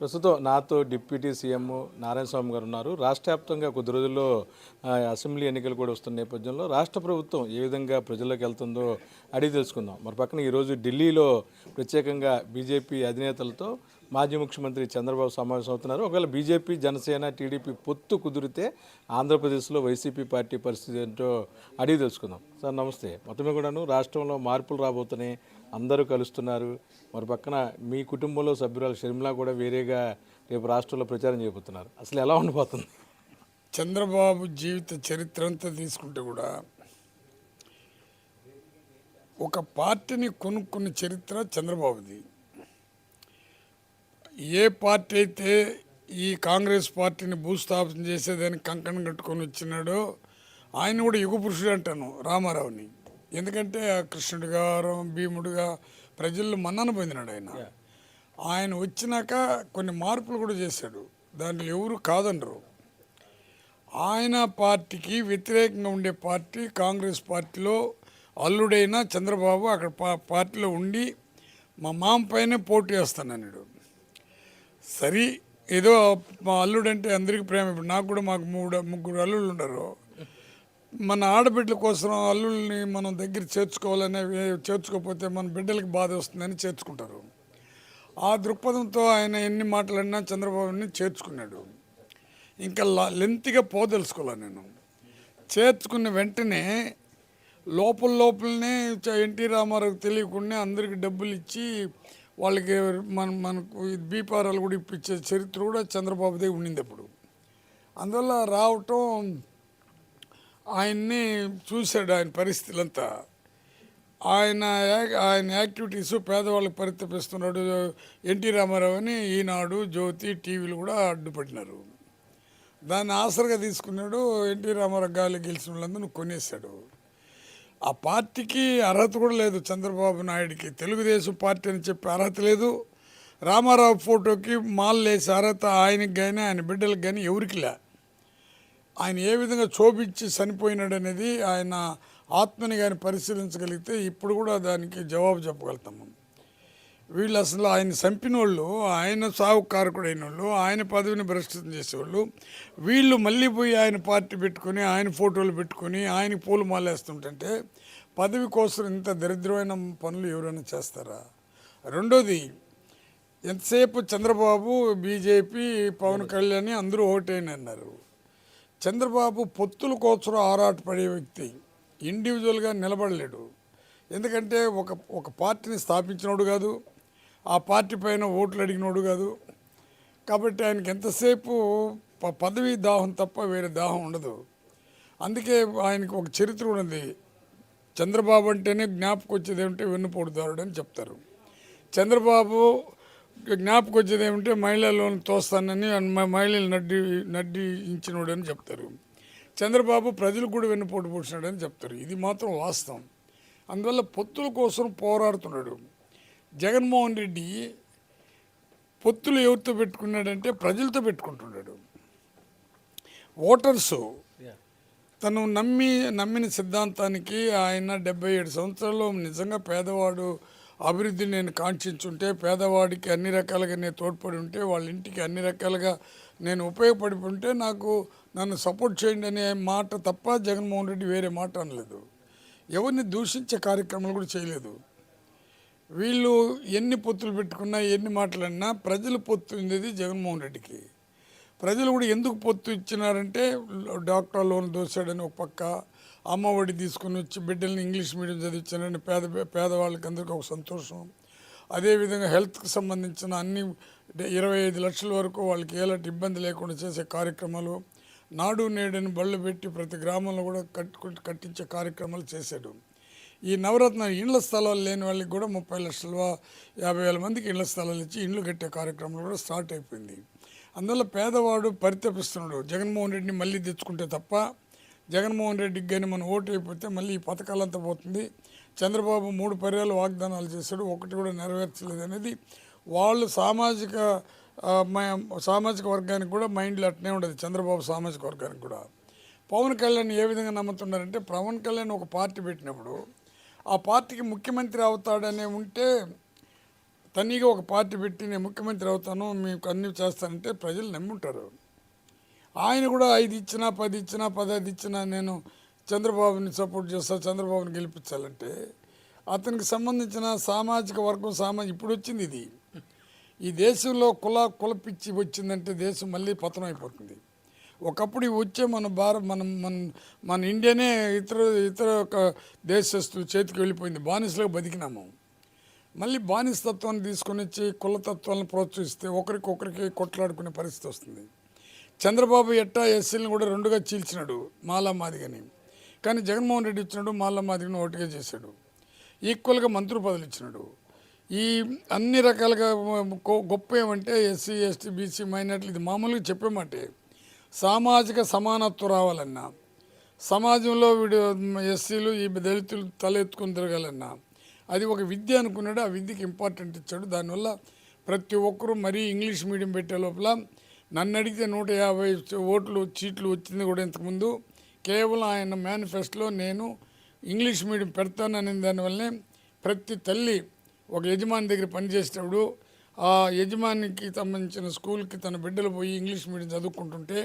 ప్రస్తుతం నాతో deputy CM Narayana స్వామి గారు ఉన్నారు. రాష్ట్ర వ్యాప్తంగా కొద్ది రోజుల్లో అసెంబ్లీ ఎన్నికలు కూడా వస్తున్న నేపథ్యంలో రాష్ట్ర ప్రభుత్వం ఏ విధంగా ప్రజల్లోకి వెళ్తుందో అడిగి తెలుసుకుందాం. మరి పక్కన ఈరోజు ఢిల్లీలో ప్రత్యేకంగా బీజేపీ అధినేతలతో మాజీ ముఖ్యమంత్రి చంద్రబాబు సమావేశం అవుతున్నారు. ఒకవేళ బీజేపీ జనసేన టీడీపీ పొత్తు కుదిరితే ఆంధ్రప్రదేశ్లో వైసీపీ పార్టీ పరిస్థితి ఏంటో అడిగి తెలుసుకుందాం. సార్ నమస్తే. మొత్తమే కూడాను రాష్ట్రంలో మార్పులు రాబోతున్నాయి. అందరూ కలుస్తున్నారు. మరి పక్కన మీ కుటుంబంలో సభ్యురాలు షర్మిల కూడా వేరేగా రేపు రాష్ట్రంలో ప్రచారం చేయబోతున్నారు. అసలు ఎలా ఉండిపోతుంది చంద్రబాబు జీవిత చరిత్ర అంతా తీసుకుంటే కూడా ఒక పార్టీని కొనుక్కున్న చరిత్ర చంద్రబాబుది. ఏ పార్టీ అయితే ఈ కాంగ్రెస్ పార్టీని భూస్థాపన చేసేదానికి కంకణం కట్టుకొని వచ్చినాడో ఆయన కూడా యుగ పురుషుడు అంటాను రామారావుని. ఎందుకంటే ఆ కృష్ణుడిగా రా- భీముడిగా ప్రజల్లో మన్నన పొందినాడు ఆయన. ఆయన వచ్చినాక కొన్ని మార్పులు కూడా చేశాడు. దాంట్లో ఎవరు కాదనరు. ఆయన పార్టీకి వ్యతిరేకంగా ఉండే పార్టీ కాంగ్రెస్ పార్టీలో అల్లుడైన చంద్రబాబు అక్కడ పార్టీలో ఉండి మా మామ పైనే పోటీ చేస్తానన్నాడు. సరే ఏదో మా అల్లుడంటే అందరికీ ప్రేమ. ఇప్పుడు నాకు కూడా మాకు మూడు ముగ్గురు అల్లుళ్ళు ఉండరు. మన ఆడబిడ్డల కోసం అల్లుల్ని మనం దగ్గర చేర్చుకోవాలనే చేర్చుకోకపోతే మన బిడ్డలకి బాధ వస్తుందని చేర్చుకుంటారు. ఆ దృక్పథంతో ఆయన ఎన్ని మాట్లాడినా చంద్రబాబుని చేర్చుకున్నాడు. ఇంకా లెంతిగా పోదలుచుకోలే నేను. చేర్చుకున్న వెంటనే లోపల లోపలనే చ- ఎన్టీ రామారావుకి తెలియకుండా అందరికి డబ్బులు ఇచ్చి వాళ్ళకి మన మనకు బీపారాలు కూడా ఇప్పించే చరిత్ర కూడా చంద్రబాబుదే ఉండింది అప్పుడు. అందువల్ల రావటం ఆయన్ని చూశాడు ఆయన పరిస్థితులంతా. ఆయన ఆయన యాక్టివిటీస్ పేదవాళ్ళకి పరితపిస్తున్నాడు. ఎన్టీ రామారావు అని ఈనాడు జ్యోతి టీవీలు కూడా అడ్డుపడినారు. దాన్ని ఆసరగా తీసుకున్నాడు ఎన్టీ రామారావు గాలి గెలిచిన వాళ్ళందరూ కొనేశాడు. ఆ పార్టీకి అర్హత కూడా లేదు చంద్రబాబు నాయుడికి. తెలుగుదేశం పార్టీ అని చెప్పి అర్హత లేదు. రామారావు ఫోటోకి మాల్లేసే అర్హత ఆయనకి కానీ ఆయన బిడ్డలకు కానీ ఎవరికి లే. ఆయన ఏ విధంగా శోభించి చనిపోయినాడు అనేది ఆయన ఆత్మని కానీ పరిశీలించగలిగితే ఇప్పుడు కూడా దానికి జవాబు చెప్పగలుగుతాము వీళ్ళు అసలు ఆయన చంపిన వాళ్ళు ఆయన సాగుకారకుడైన వాళ్ళు ఆయన పదవిని భ్రష్టం చేసేవాళ్ళు వీళ్ళు మళ్ళీ పోయి ఆయన పార్టీ పెట్టుకొని ఆయన ఫోటోలు పెట్టుకొని ఆయన పూలు మాలేస్తుంటే పదవి కోసం ఇంత దరిద్రమైన పనులు ఎవరైనా చేస్తారా? రెండోది ఎంతసేపు చంద్రబాబు బీజేపీ పవన్ కళ్యాణ్ అందరూ ఓటేని అన్నారు చంద్రబాబు పొత్తుల కోసం ఆరాటపడే వ్యక్తి. ఇండివిజువల్గా నిలబడలేడు. ఎందుకంటే ఒక ఒక పార్టీని స్థాపించినోడు కాదు ఆ పార్టీ పైన ఓట్లు అడిగినోడు కాదు. కాబట్టి ఆయనకి ఎంతసేపు ప- పదవి దాహం తప్ప వేరే దాహం ఉండదు. అందుకే ఆయనకు ఒక చరిత్ర ఉన్నది. చంద్రబాబు అంటేనే జ్ఞాపకం వచ్చేది ఏమిటంటే వెన్నుపోటుదారుడు అని చెప్తారు. చంద్రబాబు జ్ఞాపకం వచ్చేది ఏమిటంటే మహిళలను తోస్తానని మహిళలు నడ్డి నడ్డి ఇచ్చినోడు అని చెప్తారు. చంద్రబాబు ప్రజలకు కూడా వెన్నుపోటు పొడిచినాడు అని చెప్తారు. ఇది మాత్రం వాస్తవం. అందువల్ల పొత్తుల కోసం పోరాడుతున్నాడు. జగన్మోహన్ రెడ్డి పొత్తులు ఎవరితో పెట్టుకున్నాడంటే ప్రజలతో పెట్టుకుంటున్నాడు. ఓటర్సు తను నమ్మి నమ్మిన సిద్ధాంతానికి ఆయన డెబ్బై ఏడు సంవత్సరాల్లో నిజంగా పేదవాడు అభివృద్ధి నేను కాంక్షించుంటే పేదవాడికి అన్ని రకాలుగా నేను తోడ్పడి ఉంటే వాళ్ళ ఇంటికి అన్ని రకాలుగా నేను ఉపయోగపడి ఉంటే నాకు నన్ను సపోర్ట్ చేయండి అనే మాట తప్ప జగన్మోహన్ రెడ్డి వేరే మాట అనలేదు. ఎవరిని దూషించే కార్యక్రమాలు కూడా చేయలేదు. వీళ్ళు ఎన్ని పొత్తులు పెట్టుకున్నా ఎన్ని మాట్లాడినా ప్రజలు పొత్తు ఉండేది జగన్మోహన్ రెడ్డికి. ప్రజలు కూడా ఎందుకు పొత్తు ఇచ్చినారంటే డాక్టర్ లోన్ దోశాడని ఒక పక్క అమ్మఒడి తీసుకుని వచ్చి బిడ్డల్ని ఇంగ్లీష్ మీడియం చదివించారని పేద పేదవాళ్ళకి అందరికీ ఒక సంతోషం. అదేవిధంగా హెల్త్కి సంబంధించిన అన్ని ఇరవై ఐదు లక్షల వరకు వాళ్ళకి ఎలాంటి ఇబ్బంది లేకుండా చేసే కార్యక్రమాలు. నాడు నేడని బళ్ళు పెట్టి ప్రతి గ్రామంలో కూడా కట్టు కట్టించే కార్యక్రమాలు చేశాడు. ఈ నవరత్న ఇండ్ల స్థలాలు లేని వాళ్ళకి కూడా ముప్పై లక్షల యాభై వేల మందికి ఇండ్ల స్థలాలు ఇచ్చి ఇండ్లు కట్టే కార్యక్రమం కూడా స్టార్ట్ అయిపోయింది. అందువల్ల పేదవాడు పరితపిస్తున్నాడు. జగన్మోహన్ రెడ్డిని మళ్ళీ తెచ్చుకుంటే తప్ప జగన్మోహన్ రెడ్డికి కానీ మనం ఓటు అయిపోతే మళ్ళీ ఈ పథకాలంతా పోతుంది. చంద్రబాబు మూడు పర్యాలు వాగ్దానాలు చేశాడు ఒకటి కూడా నెరవేర్చలేదు అనేది వాళ్ళు సామాజిక మ- సామాజిక వర్గానికి కూడా మైండ్లో అట్నే ఉండదు చంద్రబాబు సామాజిక వర్గానికి కూడా. పవన్ కళ్యాణ్ ఏ విధంగా నమ్ముతున్నారంటే పవన్ కళ్యాణ్ ఒక పార్టీ పెట్టినప్పుడు ఆ పార్టీకి ముఖ్యమంత్రి అవుతాడనే ఉంటే తనీగా ఒక పార్టీ పెట్టి నేను ముఖ్యమంత్రి అవుతాను మీకు అన్ని చేస్తానంటే ప్రజలు నమ్ముంటారు. ఆయన కూడా ఐదు ఇచ్చినా పది ఇచ్చినా పదహైదు ఇచ్చినా నేను చంద్రబాబుని సపోర్ట్ చేస్తా చంద్రబాబుని గెలిపించాలంటే అతనికి సంబంధించిన సామాజిక వర్గం సామాజిక ఇప్పుడు వచ్చింది ఇది. ఈ దేశంలో కుల కులపిచ్చి వచ్చిందంటే దేశం మళ్ళీ పతనం అయిపోతుంది. ఒకప్పుడు ఇవి వచ్చే మన భారత మనం మన మన ఇండియానే ఇతర ఇతర ఒక దేశస్తుల చేతికి వెళ్ళిపోయింది బానిసలకు బతికినాము. మళ్ళీ బానిసతత్వాన్ని తీసుకొని వచ్చి కులతత్వాలను ప్రోత్సహిస్తే ఒకరికొకరికి కొట్లాడుకునే పరిస్థితి వస్తుంది. చంద్రబాబు ఎట్టా ఎస్సీలను కూడా రెండుగా చీల్చినాడు మాలా మాదిగని కానీ జగన్మోహన్ రెడ్డి ఇచ్చినాడు మాలా మాదిగని ఒకటిగా చేశాడు. ఈక్వల్గా మంత్రి పదవులు ఇచ్చినాడు. ఈ అన్ని రకాలుగా గొప్ప ఏమంటే ఎస్సీ ఎస్టీ బీసీ మైనార్టీలు ఇది మామూలుగా చెప్పేమాటే సామాజిక సమానత్వం రావాలన్నా సమాజంలో వీడు ఎస్సీలు ఈ దళితులు తలెత్తుకుని తిరగాలన్నా అది ఒక విద్య అనుకున్నాడు ఆ విద్యకి ఇంపార్టెంట్ ఇచ్చాడు. దానివల్ల ప్రతి ఒక్కరూ మరీ ఇంగ్లీష్ మీడియం పెట్టే లోపల నన్ను అడిగితే నూట యాభై ఓట్లు సీట్లు వచ్చింది కూడా ఇంతకుముందు. కేవలం ఆయన మేనిఫెస్టోలో నేను ఇంగ్లీష్ మీడియం పెడతాననే దానివల్లనే ప్రతి తల్లి ఒక యజమాని దగ్గర పనిచేసేటప్పుడు ఆ యజమానికి సంబంధించిన స్కూల్కి తన బిడ్డలు పోయి ఇంగ్లీష్ మీడియం చదువుకుంటుంటే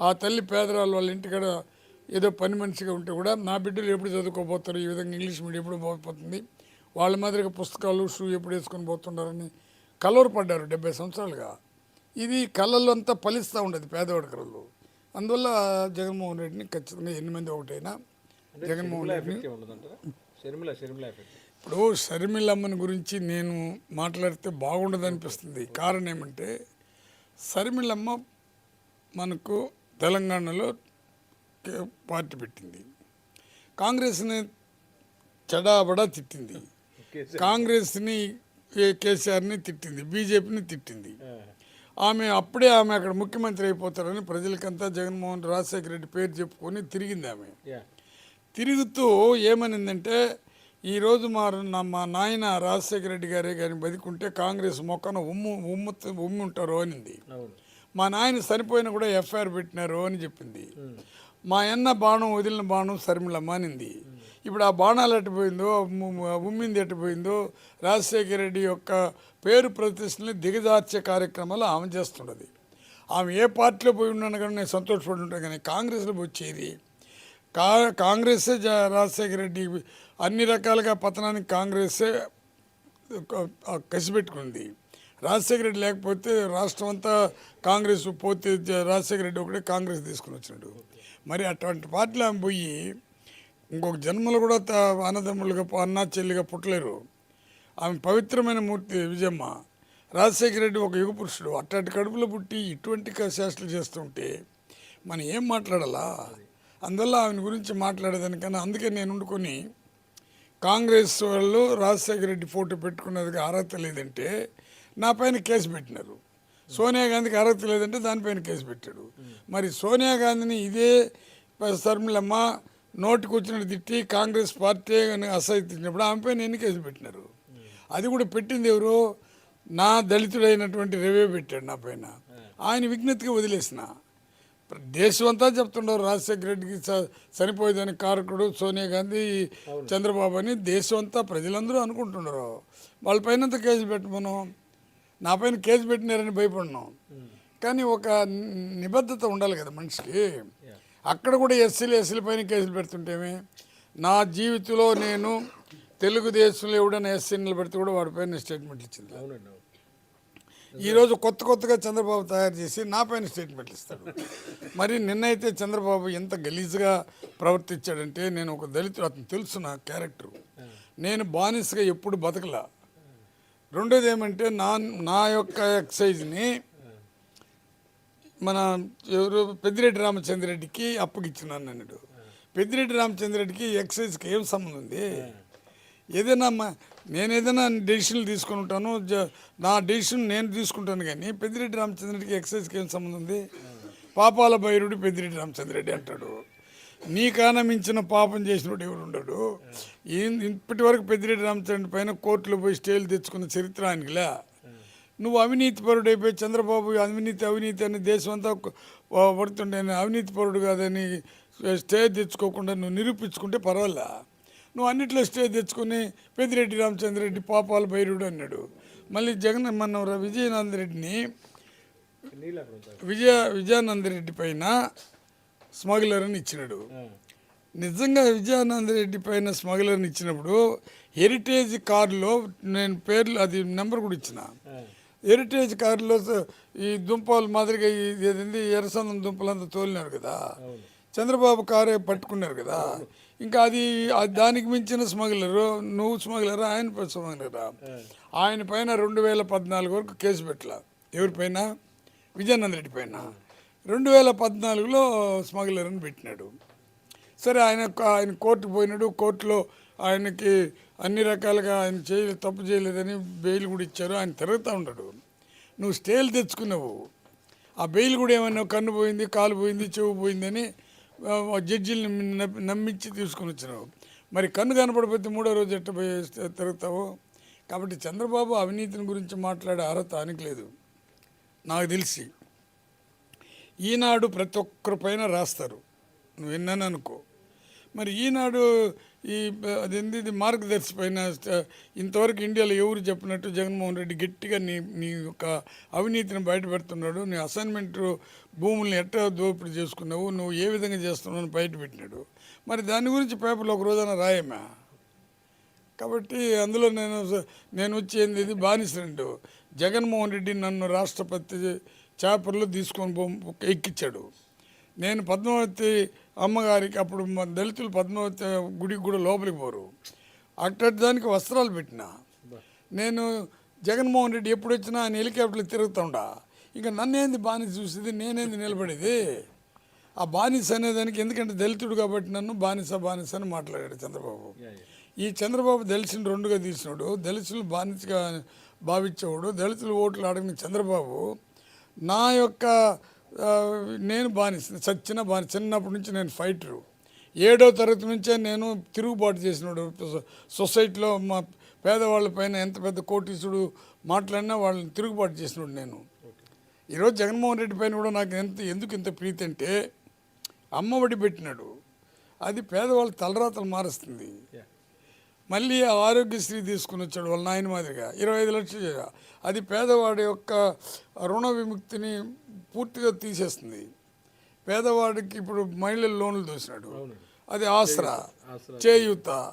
ఆ తల్లి పేదరాలు వాళ్ళ ఇంటికాడ ఏదో పని మనిషిగా ఉంటే కూడా నా బిడ్డలు ఎప్పుడు చదువుకోబోతారు? ఈ విధంగా ఇంగ్లీష్ మీడియం ఎప్పుడు పోతుంది వాళ్ళ మాదిరిగా పుస్తకాలు షూ ఎప్పుడు వేసుకొని పోతున్నారని కలవరపడ్డారు డెబ్బై సంవత్సరాలుగా. ఇది కళల్లో అంతా ఫలిస్తూ ఉండేది పేదవాడి కళలు అందువల్ల జగన్మోహన్ రెడ్డిని ఖచ్చితంగా ఎన్ని మంది ఒకటైనా జగన్మోహన్ రెడ్డిని ఇప్పుడు షర్మిలమ్మని గురించి నేను మాట్లాడితే బాగుండదు అనిపిస్తుంది. కారణం ఏమంటే షర్మిలమ్మ మనకు తెలంగాణలో కే- పార్టీ పెట్టింది. కాంగ్రెస్ని చెడాబడా తిట్టింది. కాంగ్రెస్ని కేసీఆర్ని తిట్టింది బీజేపీని తిట్టింది. ఆమె అప్పుడే ఆమె అక్కడ ముఖ్యమంత్రి అయిపోతారని ప్రజలకంతా జగన్మోహన్ రాజశేఖర రెడ్డి పేరు చెప్పుకొని తిరిగింది ఆమె. తిరుగుతూ ఏమనిందంటే ఈరోజు మా మా నాయన రాజశేఖర రెడ్డి గారే కానీ బతికుంటే కాంగ్రెస్ మొక్కన ఉమ్ము ఉమ్ము ఉమ్మి ఉంటారు అనింది మా నాయన చనిపోయినా కూడా ఎఫ్ఐఆర్ పెట్టినారు అని చెప్పింది. మా అన్న బాణం వదిలిన బాణం శర్మిలమ్మ అనింది. ఇప్పుడు ఆ బాణాలు ఎట్టిపోయిందో ఉమ్మింది ఎట్టిపోయిందో రాజశేఖర రెడ్డి యొక్క పేరు ప్రతిష్టని దిగజార్చే కార్యక్రమాలు ఆమె చేస్తున్నది ఆమె ఏ పార్టీలో పోయి ఉన్నాను కానీ నేను సంతోషపడి ఉంటాను కానీ కాంగ్రెస్లో వచ్చేది. కా కాంగ్రెస్సే రాజశేఖర రెడ్డి అన్ని రకాలుగా పతనానికి కాంగ్రెస్సే కసిపెట్టుకుంది రాజశేఖర రెడ్డి లేకపోతే రాష్ట్రం అంతా కాంగ్రెస్ పోతే రాజశేఖర రెడ్డి ఒకటే కాంగ్రెస్ తీసుకుని వచ్చినాడు. మరి అటువంటి పార్టీలు ఆమె పోయి ఇంకొక జన్మలు కూడా అన్నదమ్ములుగా అన్న అన్నా చెల్లిగా పుట్టలేరు. ఆమె పవిత్రమైన మూర్తి విజయమ్మ. రాజశేఖర రెడ్డి ఒక యుగ పురుషుడు. అట్టటి కడుపులో పుట్టి ఇటువంటి క- చేస్తుంటే మనం ఏం మాట్లాడాలా? అందువల్ల ఆమె గురించి మాట్లాడేదానికన్నా అందుకే నేను వండుకొని కాంగ్రెస్ వాళ్ళు రాజశేఖర రెడ్డి ఫోటో పెట్టుకున్నదిగా అర్హత లేదంటే నా పైన కేసు పెట్టినారు. సోనియా గాంధీకి అర్హత లేదంటే దానిపైన కేసు పెట్టాడు. మరి సోనియా గాంధీని ఇదే శర్మిలమ్మ నోటికి వచ్చినట్టు తిట్టి కాంగ్రెస్ పార్టీ అని అసహించినప్పుడు ఆమె పైన ఎన్ని కేసులు పెట్టినారు? అది కూడా పెట్టింది ఎవరు? నా దళితుడైనటువంటి రవే పెట్టాడు నా పైన. ఆయన విజ్ఞతగా వదిలేసిన. దేశం అంతా చెప్తుండరు రాజశేఖర రెడ్డికి చ- చనిపోయేదానికి కారకుడు సోనియా గాంధీ చంద్రబాబు అని దేశం అంతా ప్రజలందరూ అనుకుంటున్నారు. వాళ్ళపైన కేసు పెట్టమను నా పైన కేసు పెట్టినారని భయపడినాం. కానీ ఒక నిబద్ధత ఉండాలి కదా మనిషికి. అక్కడ కూడా ఎస్సీలు ఎస్సీల పైన కేసులు పెడుతుంటేమే నా జీవితంలో నేను తెలుగుదేశంలో ఎవడైనా ఎస్సీ నిలబెడితే కూడా వాడిపైన స్టేట్మెంట్ ఇచ్చింది. అవునండి ఈరోజు కొత్త కొత్తగా చంద్రబాబు తయారు చేసి నా పైన స్టేట్మెంట్లు ఇస్తాడు. మరి నిన్నైతే చంద్రబాబు ఎంత గలీజ్గా ప్రవర్తించాడంటే నేను ఒక దళితుడు అతను తెలుసు నా క్యారెక్టర్ నేను బానిసగా ఎప్పుడు బతకలా. రెండోది ఏమంటే నా నా యొక్క ఎక్సైజ్ని మన ఎవరు పెద్దిరెడ్డి రామచంద్రరెడ్డికి అప్పగిచ్చినాను అన్నాడు. పెద్దిరెడ్డి రామచంద్రరెడ్డికి ఎక్సైజ్కి ఏం సంబంధం ఉంది? ఏదైనా మా నేను ఏదైనా డెసిషన్లు తీసుకుని ఉంటాను జ- నా డెసిషన్ నేను తీసుకుంటాను కానీ పెద్దిరెడ్డి రామచంద్రరెడ్డికి ఎక్సైజ్కి ఏం సంబంధం ఉంది? పాపాల భైరుడు పెద్దిరెడ్డి రామచంద్రరెడ్డి అంటాడు. నీకన్నా మించిన పాపం చేసినోడు ఎవరు ఉండడు? ఇప్పటి వరకు పెద్దిరెడ్డి రామచంద్ర పైన కోర్టులో పోయి స్టేలు తెచ్చుకున్న చరిత్ర ఆయనకిలా? నువ్వు అవినీతి పరుడు అయిపోయి చంద్రబాబు అవినీతి అవినీతి అని దేశం అంతా పడుతుండే అవినీతి పరుడు కాదని స్టే తెచ్చుకోకుండా నువ్వు నిరూపించుకుంటే పర్వాలే? నువ్వు అన్నిట్లో స్టే తెచ్చుకుని పెద్దిరెడ్డి రామచంద్రరెడ్డి పాపాల భైరుడు అన్నాడు. మళ్ళీ జగన్ మన విజయనంద రెడ్డిని విజయ విజయానంద రెడ్డి పైన స్మగ్లర్ అని ఇచ్చినాడు. నిజంగా విజయానంద రెడ్డి పైన స్మగ్లర్ని ఇచ్చినప్పుడు హెరిటేజ్ కారులో నేను పేర్లు అది నెంబర్ కూడా ఇచ్చిన. హెరిటేజ్ కారులో ఈ దుంపలు మాదిరిగా ఈ ఏదండి ఎర్రసందం దుంపలంతా తోలినారు కదా. చంద్రబాబు కారే పట్టుకున్నారు కదా. ఇంకా అది దానికి మించిన స్మగ్లరు నువ్వు స్మగ్లరా ఆయన స్మగ్లరా. ఆయన పైన రెండు వేల పద్నాలుగు వరకు కేసు పెట్టలా. ఎవరిపైన విజయానంద రెడ్డి పైన. రెండు వేల పద్నాలుగులో స్మగ్లర్ అని పెట్టినాడు. సరే ఆయన ఆయన కోర్టుకు పోయినాడు. కోర్టులో ఆయనకి అన్ని రకాలుగా ఆయన చేయలేదు తప్పు చేయలేదని బెయిల్ కూడా ఇచ్చారు. ఆయన తిరుగుతూ ఉన్నాడు. నువ్వు స్టేలు తెచ్చుకున్నావు. ఆ బెయిల్ కూడా ఏమన్నా కన్ను పోయింది కాలు పోయింది చెవు పోయిందని జడ్జిని జడ్జిల్ని నమ్మించి తీసుకుని వచ్చినావు. మరి కన్ను కనపడిపోతే మూడో రోజు ఎట్ట పోయి తిరుగుతావు? కాబట్టి చంద్రబాబు అవినీతిని గురించి మాట్లాడే అర్హత ఆయనకి లేదు. నాకు తెలిసి ఈనాడు ప్రతి ఒక్కరి పైన రాస్తారు. నువ్వు విన్నాను అనుకో మరి ఈనాడు ఈ అదేంది ఇది మార్గదర్శిపైన ఇంతవరకు ఇండియాలో ఎవరు చెప్పినట్టు జగన్మోహన్ రెడ్డి గట్టిగా నీ నీ యొక్క అవినీతిని బయటపెడుతున్నాడు నీ అసైన్మెంట్ భూముల్ని ఎట్లా దోపిడీ చేసుకున్నావు నువ్వు ఏ విధంగా చేస్తున్నావు అని బయటపెట్టినాడు. మరి దాని గురించి పేపర్లో ఒక రోజున రాయమా కాబట్టి అందులో నేను స- నేను వచ్చేది ఇది బానిసండు జగన్మోహన్ రెడ్డి నన్ను రాష్ట్రపతి చేపర్లో తీసుకొని ఎక్కించాడు నేను పద్మావతి అమ్మగారికి అప్పుడు దళితులు పద్మావతి గుడికి కూడా లోపలికి పోరు. అట్టటి దానికి వస్త్రాలు పెట్టిన. నేను జగన్మోహన్ రెడ్డి ఎప్పుడు వచ్చినా ఆయన హెలికాప్టర్లు తిరుగుతుండా. ఇంకా నన్నేంది బానిస చూసేది నేనేంది నిలబడేది? ఆ బానిస అనేదానికి ఎందుకంటే దళితుడు కాబట్టి నన్ను బానిస బానిస అని మాట్లాడాడు చంద్రబాబు. ఈ చంద్రబాబు దళితుని రెండుగా తీసినాడు. దళితులు బానిసగా భావించేవాడు. దళితులు ఓట్లు అడిగిన చంద్రబాబు నా యొక్క నేను బానిస చచ్చిన బాని చిన్నప్పటి నుంచి నేను ఫైటరు. ఏడో తరగతి నుంచే నేను తిరుగుబాటు చేసినాడు. సొసైటీలో మా పేదవాళ్ళ పైన ఎంత పెద్ద కోటీసుడు మాట్లాడినా వాళ్ళని తిరుగుబాటు చేసినాడు నేను. ఈరోజు జగన్మోహన్ రెడ్డి పైన కూడా నాకు ఎంత ఎందుకు ఇంత ప్రీతి అంటే అమ్మఒడి పెట్టినాడు. అది పేదవాళ్ళ తలరాతలు మారుస్తుంది. మళ్ళీ ఆ ఆరోగ్యశ్రీ తీసుకుని వచ్చాడు వాళ్ళ నాయన మాదిరిగా. ఇరవై ఐదు లక్షలు అది పేదవాడి యొక్క రుణ విముక్తిని పూర్తిగా తీసేస్తుంది. పేదవాడికి ఇప్పుడు మహిళల లోన్లు దోసినాడు. అది ఆసరా చేయూత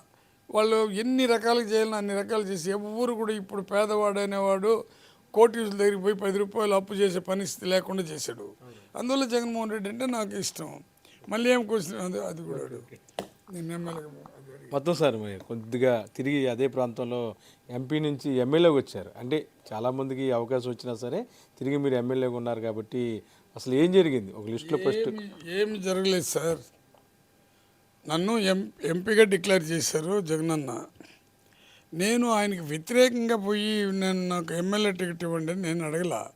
వాళ్ళు ఎన్ని రకాలుగా చేయాలని అన్ని రకాలు చేసి ఎవరు కూడా ఇప్పుడు పేదవాడు అనేవాడు కోటీసుల దగ్గరికి పోయి పది రూపాయలు అప్పు చేసే పరిస్థితి లేకుండా చేశాడు. అందువల్ల జగన్మోహన్ రెడ్డి అంటే నాకు ఇష్టం. మళ్ళీ ఏం క్వశ్చన్? అది కూడా. నేను. మొత్తం సార్ మరి కొద్దిగా తిరిగి అదే ప్రాంతంలో ఎంపీ నుంచి ఎమ్మెల్యేకి వచ్చారు. అంటే చాలామందికి అవకాశం వచ్చినా సరే తిరిగి మీరు ఎమ్మెల్యేగా ఉన్నారు కాబట్టి అసలు ఏం జరిగింది? ఒక లిస్టులో ఫస్ట్ ఏమి జరగలేదు సార్. నన్ను ఎం ఎంపీగా డిక్లేర్ చేశారు జగనన్న. నేను ఆయనకి వ్యతిరేకంగా పోయి నేను నాకు ఎమ్మెల్యే టికెట్ ఇవ్వండి అని నేను అడగల.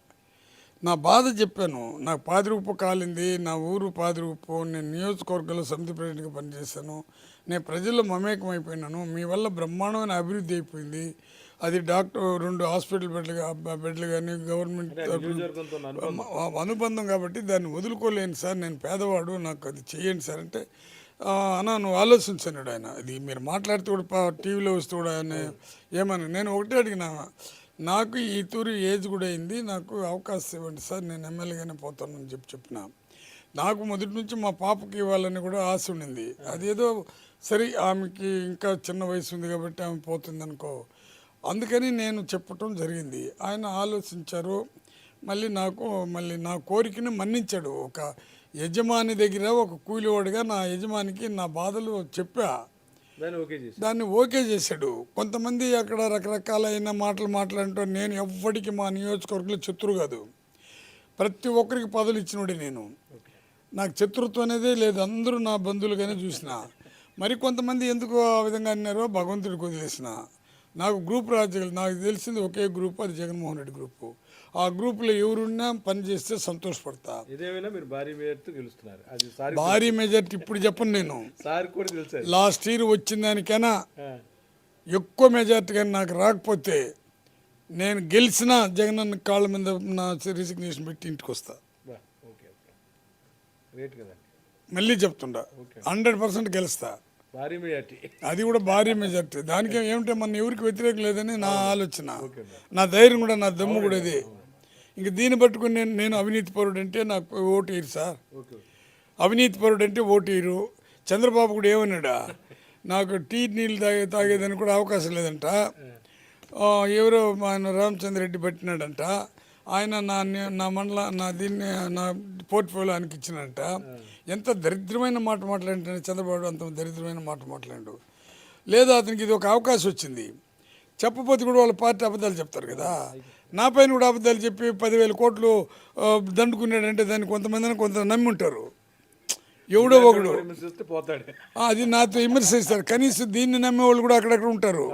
నా బాధ చెప్పాను. నాకు పాదిరూపు కాలింది. నా ఊరు పాదిరూపు. నేను నియోజకవర్గంలో సమితి ప్రెసిడెంట్గా పనిచేశాను. నేను ప్రజల్లో మమేకం అయిపోయినాను మీ వల్ల బ్రహ్మాండమైన అభివృద్ధి అయిపోయింది. అది డాక్టర్ రెండు హాస్పిటల్ బెడ్లు బెడ్లు కానీ గవర్నమెంట్ అనుబంధం. కాబట్టి దాన్ని వదులుకోలేను సార్. నేను పేదవాడు నాకు అది చేయండి సార్ అంటే "ఆ, అన్న నువ్వు ఆలోచించన్నాడు ఆయన. అది మీరు మాట్లాడితే కూడా పా- టీవీలో వస్తూ కూడా ఆయన ఏమన్నా నేను ఒకటే అడిగినా నాకు ఈ తూరి ఏజ్ కూడా అయింది నాకు అవకాశం ఇవ్వండి సార్ నేను ఎమ్మెల్యేగానే పోతానని చెప్పి చెప్పిన. నాకు మొదటి నుంచి మా పాపకి ఇవ్వాలని కూడా ఆశ ఉండింది. అదేదో సరే ఆమెకి ఇంకా చిన్న వయసు ఉంది కాబట్టి ఆమె పోతుంది అనుకో అందుకని నేను చెప్పటం జరిగింది. ఆయన ఆలోచించారు. మళ్ళీ నాకు మళ్ళీ నా కోరికని మన్నించాడు. ఒక యజమాని దగ్గర ఒక కూలివాడిగా నా యజమానికి నా బాధలు చెప్పా. దాన్ని ఓకే చేశాడు. కొంతమంది అక్కడ రకరకాలైన మాటలు మాట్లాడటం నేను ఎవ్వడికి మా నియోజకవర్గంలో శత్రు కాదు. ప్రతి ఒక్కరికి పదవులు ఇచ్చినోడే నేను. నాకు శత్రుత్వం అనేదే లేదు. అందరూ నా బంధువులుగానే చూసిన. మరి కొంతమంది ఎందుకు ఆ విధంగా అన్నారో భగవంతుడికి వదిలేసిన నాకు గ్రూప్ రాజకీయాలు నాకు తెలిసింది ఒకే గ్రూప్ అది జగన్మోహన్ రెడ్డి గ్రూపు. ఆ గ్రూపులో ఎవరున్నా పని చేస్తే సంతోషపడతా. మీరు భారీ మేరతో గెలుస్తున్నారు. అది సార్ భారీ మెజార్టీ ఇప్పుడు చెప్పను నేను. సార్ కూడా తెలుసు లాస్ట్ ఇయర్ వచ్చిన దానికైనా ఎక్కువ మెజార్టీ కానీ నాకు రాకపోతే నేను గెలిచిన జగనన్న కాళ్ళ మీద నా రిసిగ్నేషన్ పెట్టి ఇంటికి వస్తా. మళ్ళీ చెప్తుండా. హండ్రెడ్ పర్సెంట్ గెలుస్తా. భారీ మెజార్టీ. అది కూడా భారీ మెజార్టీ. దానికి ఏమిటంటే మన ఎవరికి వ్యతిరేకం లేదని నా ఆలోచన. నా ధైర్యం కూడా నా దమ్ము కూడా ఇది. ఇంక దీన్ని పట్టుకుని నేను నేను అవినీతి పరుడు అంటే నాకు ఓటు వేయరు సార్. అవినీతి పరుడు అంటే ఓటు వేయరు చంద్రబాబు కూడా ఏమన్నాడా? నాకు టీ నీళ్ళు తాగే తాగేదానికి కూడా అవకాశం లేదంట. ఎవరో ఆయన రామచంద్ర రెడ్డి పెట్టినాడంట. ఆయన నా ని- మండల నా దీన్ని నా పోర్ట్ఫోలియో ఆయనకి ఇచ్చినంట. ఎంత దరిద్రమైన మాట మాట్లాడితే చంద్రబాబు అంత దరిద్రమైన మాట మాట్లాడు. లేదా అతనికి ఇది ఒక అవకాశం వచ్చింది. చెప్పపోతే కూడా వాళ్ళ పార్టీ అబద్ధాలు చెప్తారు కదా. నా పైన కూడా అబద్ధాలు చెప్పి పదివేల కోట్లు దండుకున్నాడంటే దాన్ని కొంతమందిని కొంత నమ్మి ఉంటారు ఎవడో ఒకడు. అది నాతో విమర్శిస్తారు. కనీసం దీన్ని నమ్మే వాళ్ళు కూడా అక్కడక్కడ ఉంటారు.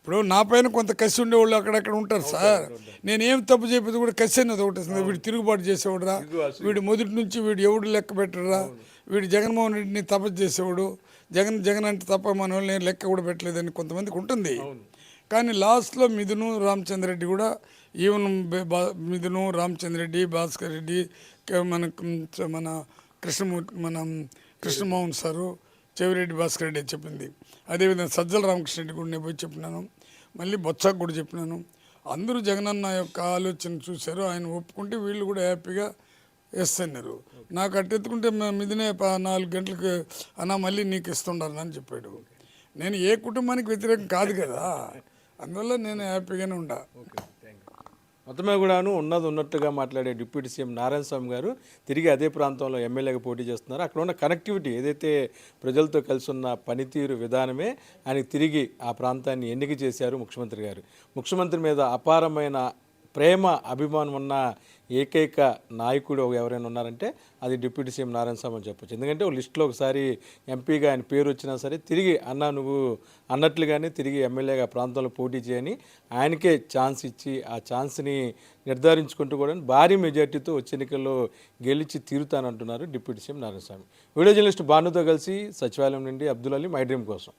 ఇప్పుడు నా పైన కొంత కసి ఉండేవాళ్ళు అక్కడక్కడ ఉంటారు సార్. నేను ఏం తప్పు చెప్పేది కూడా కసి అనేది ఒకటి వస్తుంది వీడు తిరుగుబాటు చేసేవాడురా. వీడు మొదటి నుంచి వీడు ఎవడు లెక్క పెట్టరా వీడు జగన్మోహన్ రెడ్డిని తపస్సు చేసేవాడు. జగన్ జగన్ అంటే తప్ప మన వాళ్ళని ఏం లెక్క కూడా పెట్టలేదని కొంతమందికి ఉంటుంది. కానీ లాస్ట్లో మిథును రామచంద్ర రెడ్డి కూడా ఈవెన్ మిథును రామచంద్ర రెడ్డి భాస్కర్ రెడ్డి మన మన కృష్ణమూర్తి మన కృష్ణమోహన్ సారు చెవిరెడ్డి భాస్కర్ రెడ్డి చెప్పింది. అదేవిధంగా సజ్జల రామకృష్ణ రెడ్డి కూడా నేను పోయి చెప్పినాను. మళ్ళీ బొత్సకు కూడా చెప్పినాను. అందరూ జగనన్న యొక్క ఆలోచన చూశారు. ఆయన ఒప్పుకుంటే వీళ్ళు కూడా హ్యాపీగా వేస్తున్నారు నాకు అట్టెత్తుకుంటే మేము ఇదినే ప- నాలుగు గంటలకు అన్న మళ్ళీ నీకు ఇస్తుండాలని అని చెప్పాడు. నేను ఏ కుటుంబానికి వ్యతిరేకం కాదు కదా. అందువల్ల నేను హ్యాపీగానే ఉండా. ఓకే. మొత్తమే కూడాను ఉన్నది ఉన్నట్టుగా మాట్లాడే డిప్యూటీ సీఎం నారాయణ స్వామి గారు తిరిగి అదే ప్రాంతంలో ఎమ్మెల్యేగా పోటీ చేస్తున్నారు. అక్కడ ఉన్న కనెక్టివిటీ ఏదైతే ప్రజలతో కలిసి ఉన్న పనితీరు విధానమే ఆయన తిరిగి ఆ ప్రాంతాన్ని ఎన్నిక చేశారు ముఖ్యమంత్రి గారు. ముఖ్యమంత్రి మీద అపారమైన ప్రేమ అభిమానం ఉన్న ఏకైక నాయకుడు ఎవరైనా ఉన్నారంటే అది డిప్యూటీ సీఎం నారాయణ స్వామి అని చెప్పొచ్చు. ఎందుకంటే ఒక లిస్టులో ఒకసారి ఎంపీగా ఆయన పేరు వచ్చినా సరే తిరిగి అన్న నువ్వు అన్నట్లుగానే తిరిగి ఎమ్మెల్యేగా ప్రాంతంలో పోటీ చేయని ఆయనకే ఛాన్స్ ఇచ్చి ఆ ఛాన్స్ని నిర్ధారించుకుంటూ కూడా భారీ మెజార్టీతో వచ్చే ఎన్నికల్లో గెలిచి తీరుతానంటున్నారు deputy CM Narayana Swamy. Video journalist భానుతో కలిసి సచివాలయం నుండి అబ్దుల్ అలీ మై డ్రీమ్ కోసం.